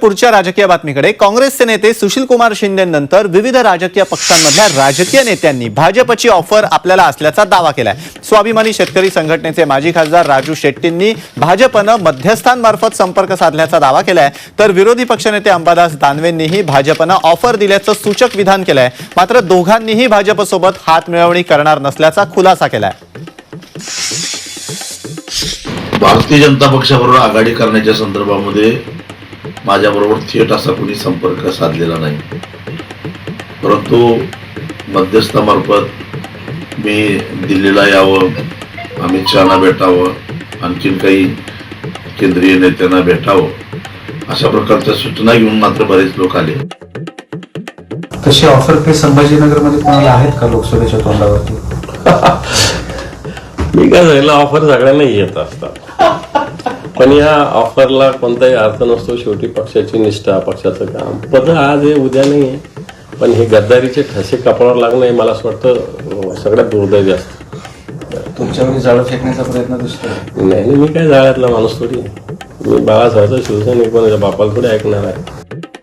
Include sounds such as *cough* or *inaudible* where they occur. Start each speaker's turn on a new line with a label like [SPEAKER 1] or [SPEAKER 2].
[SPEAKER 1] पुढच्या राजकीय बातमीकडे. काँग्रेसचे नेते सुशील कुमार शिंदेनंतर विविध राजकीय पक्षांमधल्या राजकीय नेत्यांनी भाजपची ऑफर आपल्याला असल्याचा दावा केलाय. स्वाभिमानी शेतकरी संघटनेचे माजी खासदार राजू शेट्टींनी भाजपनं मध्यस्थांमार्फत संपर्क साधल्याचा दावा केलाय. तर विरोधी पक्षनेते अंबादास दानवेंनीही भाजपनं ऑफर दिल्याचं सूचक विधान केलंय. मात्र दोघांनीही भाजपसोबत हात मिळवणी करणार नसल्याचा खुलासा केलाय.
[SPEAKER 2] भारतीय जनता पक्षाबरोबर आघाडी करण्याच्या संदर्भामध्ये माझ्याबरोबर थेट असा कोणी संपर्क साधलेला नाही. परंतु मध्यस्थामार्फत मी दिल्लीला यावं अमित शहाना भेटावं आणखीन काही केंद्रीय नेत्यांना भेटावं अशा प्रकारच्या सूचना घेऊन मात्र बरेच लोक आले.
[SPEAKER 3] तशी ऑफर काही संभाजीनगरमध्ये कोणाला आहेत का लोकसभेच्या तोंडावरती? *laughs*
[SPEAKER 4] मी काय झालेलं ऑफर सगळ्यांना येत असतात. पण या ऑफरला कोणताही अर्थ नसतो शेवटी पक्षाची निष्ठा पक्षाचं काम. पद आज आहे उद्या नाही आहे पण हे गद्दारीचे ठसे कपाळावर लागणं हे मला असं वाटतं सगळ्यात दुर्दैवी असतं.
[SPEAKER 3] तुमच्यावर जाळं फेकण्याचा प्रयत्न दिसतोय.
[SPEAKER 4] नाही नाही, मी काय जाळ्यातला माणूस थोडी. मी बाळासाहेबचा शिवसैनिक कोणाच्या बापाला थोडी ऐकणार आहे.